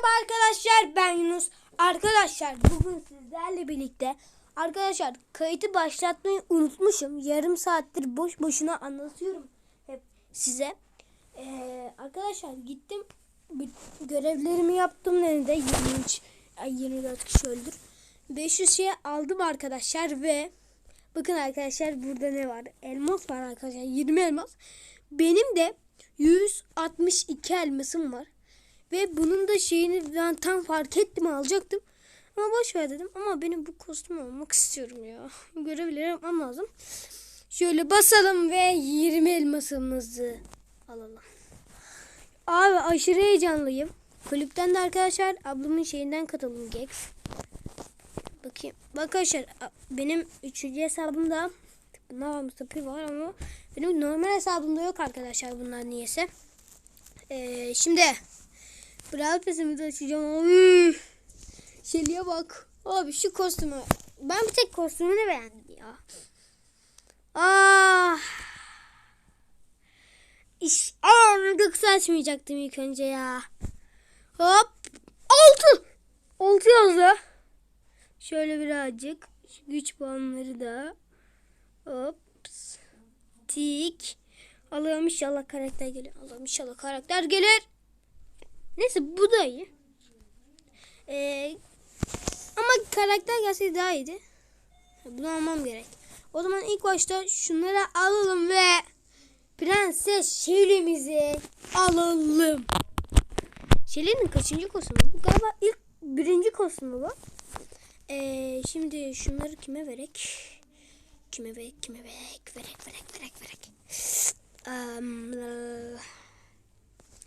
Merhaba arkadaşlar ben Yunus. Arkadaşlar bugün sizlerle birlikte arkadaşlar kayıtı başlatmayı unutmuşum. Yarım saattir boş boşuna anlatıyorum hep size. Ee, arkadaşlar gittim görevlerimi yaptım nerede 23 ay 24 kişi öldür. 500 şey aldım arkadaşlar ve bakın arkadaşlar burada ne var? Elmas var arkadaşlar 20 elmas. Benim de 162 elmasım var. Ve bunun da şeyini ben tam fark ettim alacaktım. Ama boş ver dedim. Ama benim bu kostüm olmak istiyorum ya. Görevleri yapmam lazım. Şöyle basalım ve 20 elmasımızı alalım. Abi aşırı heyecanlıyım. Kulüpten de arkadaşlar ablamın şeyinden katıldım Gex. Bakayım. Bak arkadaşlar benim üçüncü hesabımda Navam Sapi var ama benim normal hesabımda yok arkadaşlar bunlar niyeyse. Ee, şimdi Brawl Pass'imizi açacağım. Oy. Şeliye bak. Abi şu kostümü. Ben bir tek kostümünü beğendim ya. Ah. İş. Nugget'ı açmayacaktım ilk önce ya. Hop. Altı. Altı yazdı. Şöyle birazcık. Şu güç puanları da. Hop. Tik. Alıyorum inşallah karakter gelir. Alıyorum inşallah karakter gelir. Neyse bu da iyi. Ee, ama karakter gelseydi daha iyiydi. Bunu almam gerek. O zaman ilk başta şunları alalım ve Prenses Şeli'mizi alalım. Şeli'nin kaçıncı kostümü? Bu galiba ilk birinci kostümü bu. Ee, şimdi şunları kime verek? Kime verek? Kime verek? Verek, verek, verek, verek. Um,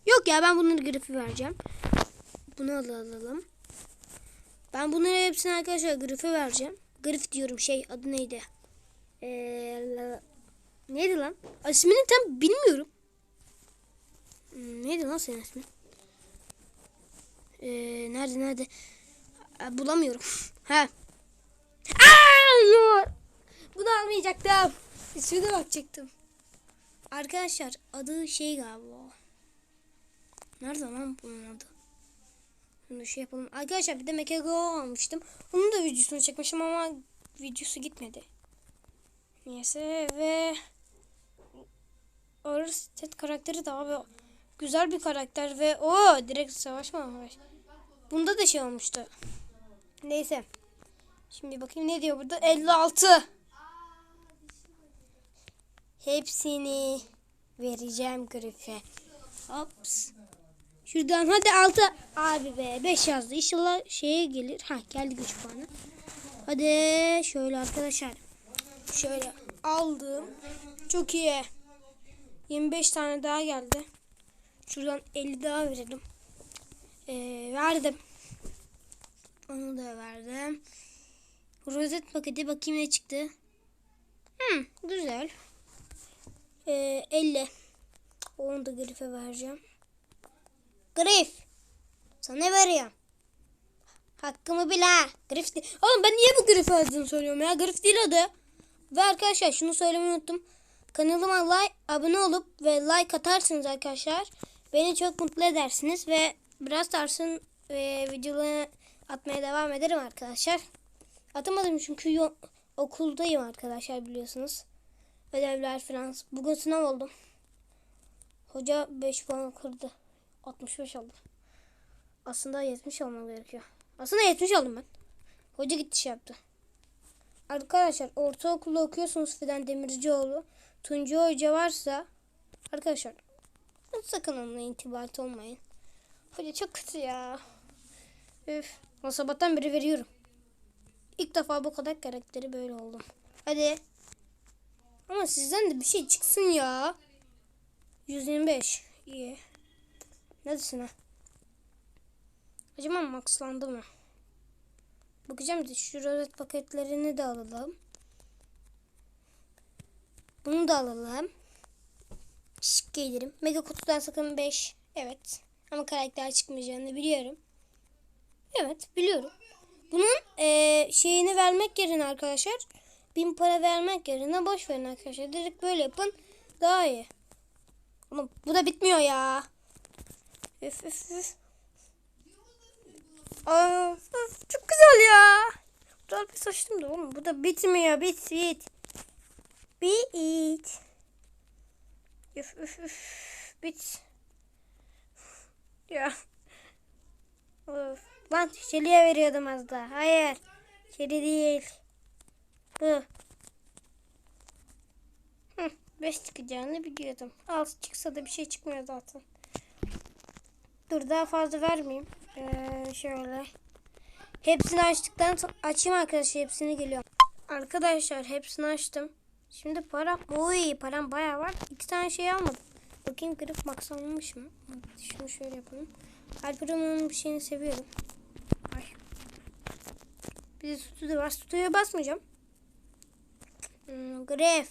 Yok ya ben bunları grafi vereceğim. Bunu al- alalım. Ben bunları hepsini arkadaşlar grafi vereceğim. Grif diyorum şey adı neydi? Ee, neydi lan? İsmini tam bilmiyorum. Hmm, Neydi lan senin ismin? Ee, nerede nerede? Bulamıyorum. ha. Aa. Bunu almayacaktım. İsmine bakacaktım. Arkadaşlar adı şey galiba. Nerede lan bunun adı? Bunu şey yapalım. Arkadaşlar bir de Mekego almıştım. Onun da videosunu çekmişim ama videosu gitmedi. Neyse ve set karakteri de abi güzel bir karakter ve o direkt savaşmamış. Bunda da şey olmuştu. Neyse. Şimdi bakayım ne diyor burada? 56. Hepsini vereceğim Griff'e. Hops. Şuradan hadi 6. Abi be 5 yazdı. İnşallah şeye gelir. Ha geldi güç puanı. Hadi şöyle arkadaşlar. Şöyle aldım. Çok iyi. 25 tane daha geldi. Şuradan 50 daha verelim. Ee, verdim. Onu da verdim. Rozet paketi bakayım ne çıktı. Hmm, güzel. Ee, 50. Onu da Grif'e vereceğim. Grif. Sana veriyorum. Hakkımı bil ha. Grif değil. Oğlum ben niye bu Grif adını söylüyorum ya? Grif değil adı. Ve arkadaşlar şunu söylemeyi unuttum. Kanalıma like, abone olup ve like atarsınız arkadaşlar. Beni çok mutlu edersiniz ve biraz tarzın e, videolarını atmaya devam ederim arkadaşlar. Atamadım çünkü yo- okuldayım arkadaşlar biliyorsunuz. Ödevler falan. Bugün sınav oldum. Hoca 5 puan kırdı. 65 aldım. Aslında 70 almam gerekiyor. Aslında 70 aldım ben. Hoca gitti şey yaptı. Arkadaşlar ortaokulda okuyorsunuz Fidan Demircioğlu. Tuncu Hoca varsa arkadaşlar sakın onunla intibat olmayın. Hoca çok kötü ya. Üf. O sabahtan beri veriyorum. İlk defa bu kadar karakteri böyle oldum. Hadi. Ama sizden de bir şey çıksın ya. 125. İyi. Neredesin ha? Acaba maxlandı mı? Bakacağım da şu rozet paketlerini de alalım. Bunu da alalım. Şık gelirim. Mega kutudan sakın 5. Evet. Ama karakter çıkmayacağını biliyorum. Evet biliyorum. Bunun eee, şeyini vermek yerine arkadaşlar bin para vermek yerine boş verin arkadaşlar. Direkt böyle yapın. Daha iyi. Ama bu da bitmiyor ya. Üf. Of, of, çok güzel ya. Daha bir saçtım da oğlum. Bu da bitmiyor. Bit bit. Bit. Üf üf üf. Bit. Ya. Of. Lan çeliğe veriyordum az daha. Hayır. Çeli değil. Hı. Hı. Beş çıkacağını biliyordum. Altı çıksa da bir şey çıkmıyor zaten. Dur daha fazla vermeyeyim. Ee, şöyle. Hepsini açtıktan açayım arkadaşlar. Hepsini geliyorum. Arkadaşlar hepsini açtım. Şimdi param. Oy param bayağı var. İki tane şey almadım. Bakayım grip max almış mı? Şunu şöyle yapalım. Alperen'in bir şeyini seviyorum. Ay. Bir de stüdyo var. Stüdyoya basmayacağım. Hmm, gref.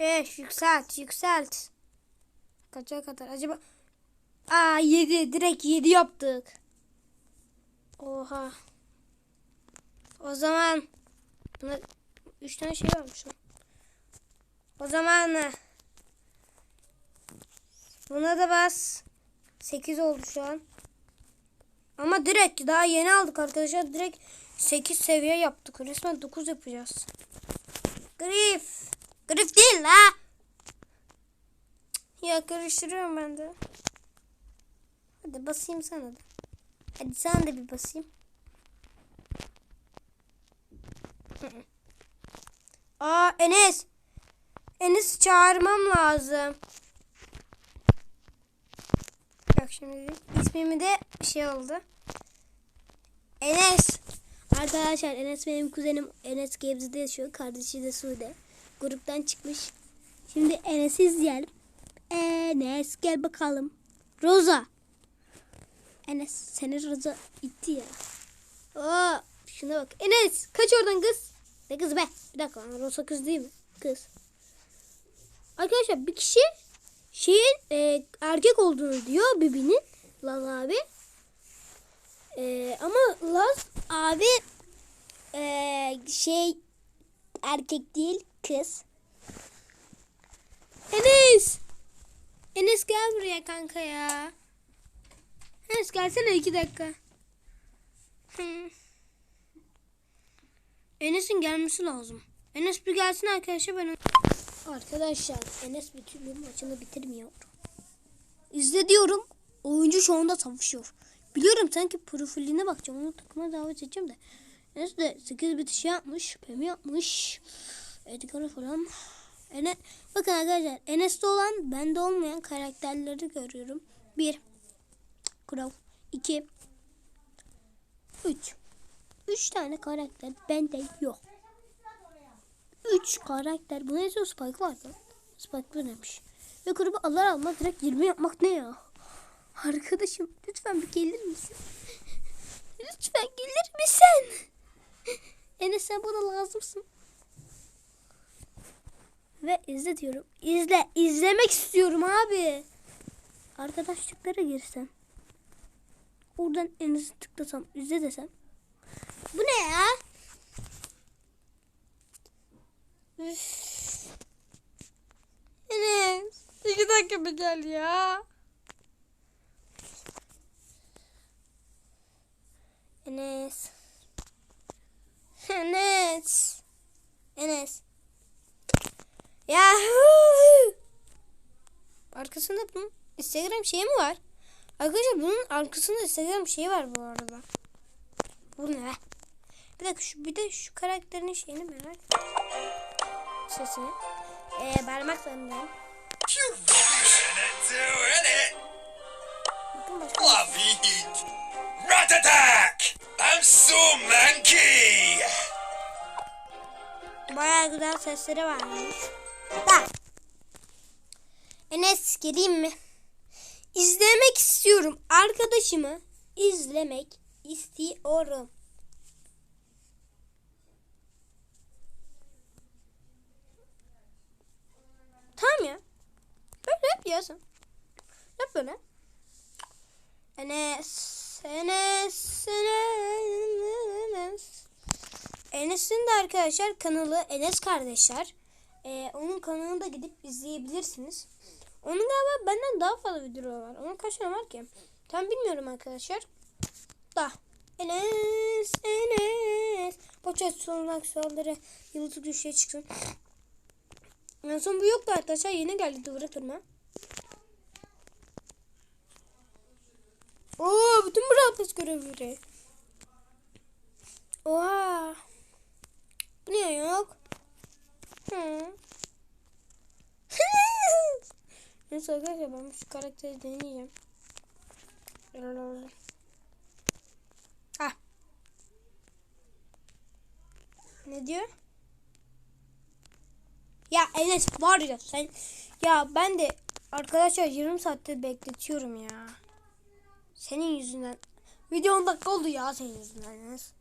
Eş yükselt yükselt. Kaça kadar acaba? Aa 7 direkt 7 yaptık. Oha. O zaman buna 3 tane şey varmış. O zaman e, buna da bas. 8 oldu şu an. Ama direkt daha yeni aldık arkadaşlar. Direkt 8 seviye yaptık. Resmen 9 yapacağız. Grif. Grif değil la. Ya karıştırıyorum ben de. Hadi basayım sana da. Hadi sen de bir basayım. Aa Enes. Enes çağırmam lazım. Bak şimdi ismimi de şey oldu. Enes. Arkadaşlar Enes benim kuzenim. Enes Gebze'de yaşıyor. Kardeşi de Sude. Gruptan çıkmış. Şimdi Enes'i izleyelim. Enes gel bakalım. Roza. Enes seni Roza itti ya. Aa, şuna bak. Enes kaç oradan kız. Ne kız be? Bir dakika Roza kız değil mi? Kız. Arkadaşlar bir kişi şeyin e, erkek olduğunu diyor Bibi'nin. Laz abi. E, ama Laz abi e, şey erkek değil kız. Enes. Enes gel buraya kanka ya. Enes gelsene iki dakika. Hı. Enes'in gelmesi lazım. Enes bir gelsin arkadaşlar ben Arkadaşlar Enes bir türlü maçını bitirmiyor. İzle diyorum. Oyuncu şu anda savaşıyor. Biliyorum sanki profiline bakacağım. Onu takıma davet edeceğim de. Enes de 8 bitiş yapmış. Pemi yapmış. Edgar'ı falan. Ene Bakın arkadaşlar Enes'te olan bende olmayan karakterleri görüyorum. 1 Crow 2 3 3 tane karakter bende yok. 3 karakter. Bu ne yazıyor? Spike var mı? Spike neymiş? Ve grubu alır almaz direkt 20 yapmak ne ya? Arkadaşım lütfen bir gelir misin? lütfen gelir misin? Enes sen bana lazımsın. Ve izle diyorum. İzle. izlemek istiyorum abi. Arkadaşlıklara girsem. Oradan Enes'i tıklasam. izle desem. Bu ne ya? Üf. Enes. iki dakika bir gel ya. Enes. Enes. Enes. Ya. Arkasında bunun Instagram şeyi mi var? Arkadaşlar bunun arkasında Instagram şeyi var bu arada. Bu ne? Bir dakika şu bir de şu karakterin şeyini merak ettim. Sesini. Ee, başka. Love it. Rat attack. I'm so manky. Bayağı güzel sesleri varmış. Da. Enes geleyim mi? İzlemek istiyorum. Arkadaşımı izlemek istiyorum. Tamam ya. Böyle yap ya sen. Yap böyle. Enes, Enes, Enes. Enes'in de arkadaşlar kanalı Enes Kardeşler. Ee, onun kanalına da gidip izleyebilirsiniz. Onun galiba benden daha fazla video var. Onun kaç tane var ki? Tam bilmiyorum arkadaşlar. Da. Enes, Enes. Poçet sonrak sualları yıldızı düşüşe çıksın. En son bu yoktu arkadaşlar. Yeni geldi duvara kırma. Oo, bütün bu rahatlık görevleri. Oha. Bu niye yok? Hı. Neyse arkadaşlar ben şu karakteri deneyeceğim. Ah. Ne diyor? Ya Enes var ya sen ya ben de arkadaşlar yarım saattir bekletiyorum ya. Senin yüzünden. Video 10 dakika oldu ya senin yüzünden Enes.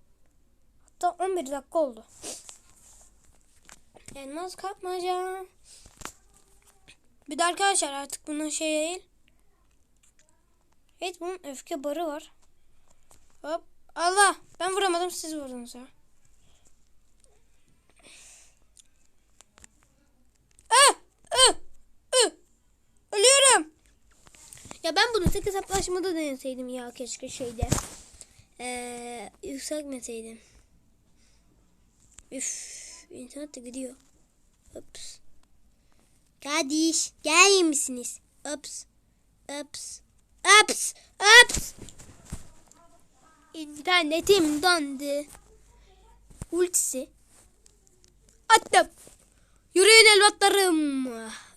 Hatta 11 dakika oldu. Elmas kapmaca. Bir de arkadaşlar artık bunun şey değil. Evet bunun öfke barı var. Hop. Allah. Ben vuramadım siz vurdunuz ya. Ah! Ah! Ah! Ya ben bunu tek hesaplaşmada deneseydim ya keşke şeyde. Ee, yükseltmeseydim. Üf, internet de gidiyor. Ups. Kardeş, gelir misiniz? Ups. Ups. Ups. Ups. İnternetim dondu. Ultisi. Attım. Yürüyün evlatlarım.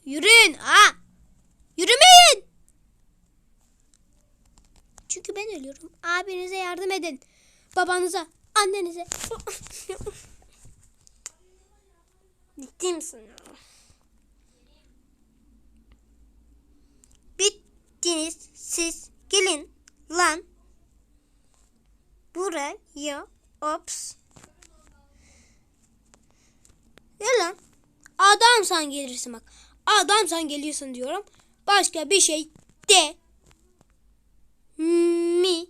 Yürüyün. Ha. Yürümeyin. Çünkü ben ölüyorum. Abinize yardım edin. Babanıza, annenize. Ciddi misin ya? Bittiniz siz. Gelin lan. Buraya. Ops. Gel lan. Adamsan gelirsin bak. Adamsan geliyorsun diyorum. Başka bir şey de mi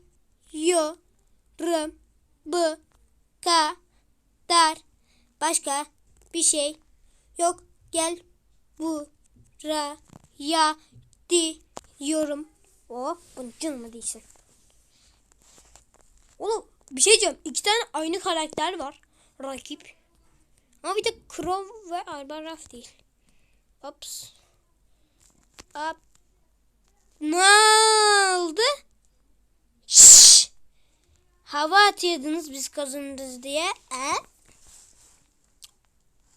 yorum bu kadar başka bir şey yok gel buraya diyorum oh bunu canıma değilsin oğlum bir şey diyeceğim iki tane aynı karakter var rakip ama bir de Crow ve Albaraf değil Ops. Up. Ne oldu? Şşş. Hava atıyordunuz biz kazanırız diye. E?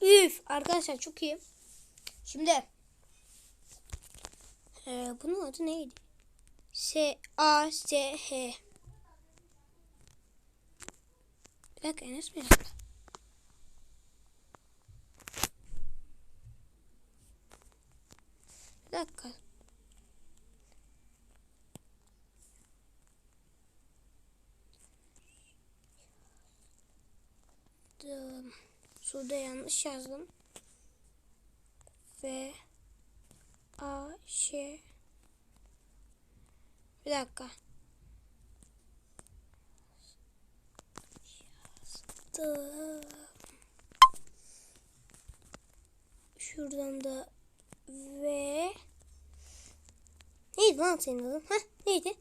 Üf. Arkadaşlar çok iyi. Şimdi. Ee, bunun adı neydi? S A S H. Bir dakika Enes bir dakika. Bir dakika. Suda yanlış yazdım. Ve A Ş Bir dakika. Yazdım. Şuradan da ve neydi lan senin adın? Heh, neydi?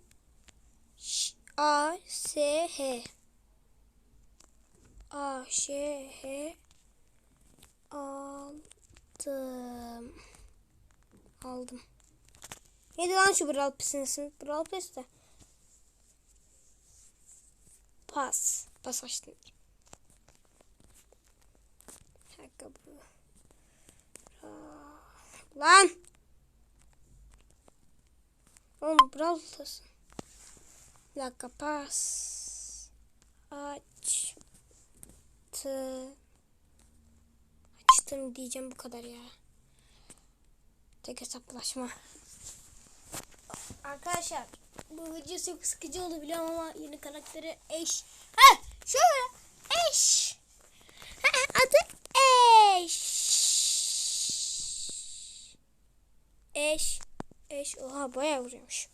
Ş A S H A Ş H aldım. Aldım. Neydi lan şu Brawl Pass'in? Brawl Pass de. Pas. Pas açtım. Ayakkabı. Lan. Oğlum Brawl Pass'ın. Bir dakika pas. Aç. Tı. Açtım diyeceğim bu kadar ya. Tek hesaplaşma. Arkadaşlar bu video çok sıkıcı oldu biliyorum ama yeni karakteri eş. Ha şöyle eş. Adı eş. Eş. Eş. Oha bayağı vuruyormuş.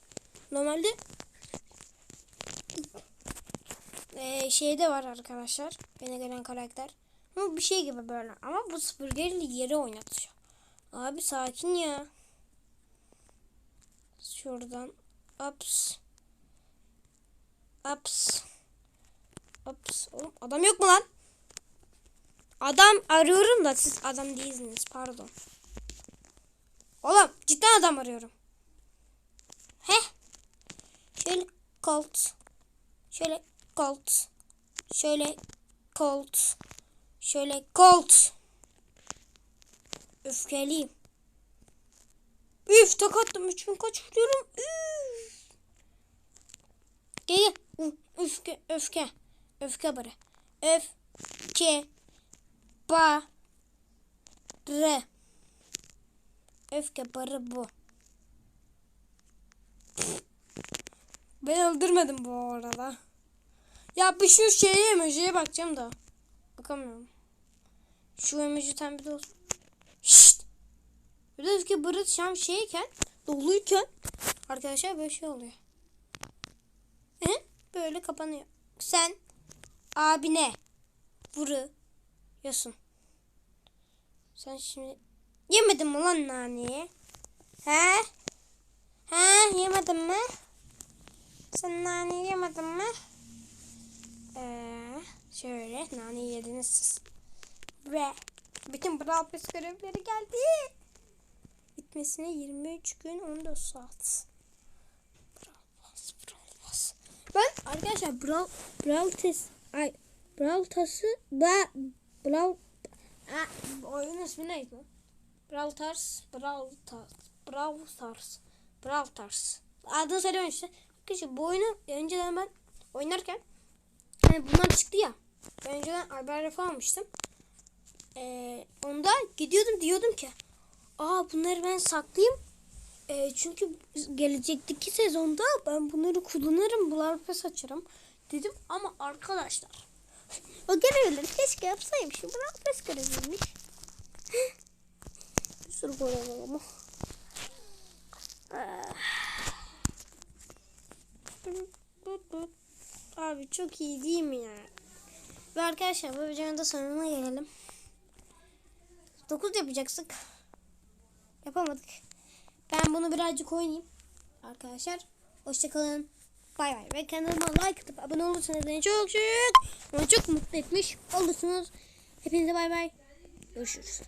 Normalde ee, şeyde var arkadaşlar. Bana gelen karakter. Ama bir şey gibi böyle. Ama bu süpürgeyle yere oynatıyor. Abi sakin ya. Şuradan. Ups. Ups. Oğlum adam yok mu lan? Adam arıyorum da siz adam değilsiniz. Pardon. Oğlum cidden adam arıyorum. Heh. Şöyle kolt. Şöyle kolt. Şöyle kolt. Şöyle kolt. Öfkeliyim. Üf tek attım. 3000 kaç vuruyorum. Üf. Gel gel. Öfke. Öfke. Öfke bara. Öfke. Ba. Re. Öfke barı bu. Ben öldürmedim bu arada. Ya bir şu şeye emojiye bakacağım da. Bakamıyorum. Şu emoji de olsun. De öfke barı şam şeyken doluyken arkadaşlar böyle şey oluyor. Hı? Böyle kapanıyor. Sen abine vuruyorsun. Sen şimdi yemedin mi lan naneyi? He? He yemedin mi? Sen naneyi yemedin mi? Ee, şöyle naneyi yediniz siz. Ve bütün Brawl Pass geldi. Bitmesine 23 gün 14 saat. Brawl Pass, Brawl Pass. Ben arkadaşlar Brawl, Brawl Test ay Brawl Pass'ı da Brawl Ha, oyunun ismi neydi? Brawl Stars, Brawl Stars, Brawl Stars, Brawl Stars. Adını söylemiyorum işte. Arkadaşlar bu oyunu önceden ben oynarken hani bunlar çıktı ya. Önceden haber almıştım. Ee, onda gidiyordum diyordum ki Aa bunları ben saklayayım. Ee, çünkü gelecekteki sezonda ben bunları kullanırım. Brawl Pass açarım dedim. Ama arkadaşlar o görevleri keşke yapsaymışım. Brawl Pass göreviymiş. Bir sürü görev ama. Ah. Abi çok iyi değil mi ya? Ve arkadaşlar bu videonun da sonuna gelelim. 9 yapacaksak yapamadık. Ben bunu birazcık oynayayım. Arkadaşlar hoşçakalın. Bay bay. Ve kanalıma like atıp abone olursanız beni çok çok çok mutlu etmiş olursunuz. Hepinize bay bay. Görüşürüz.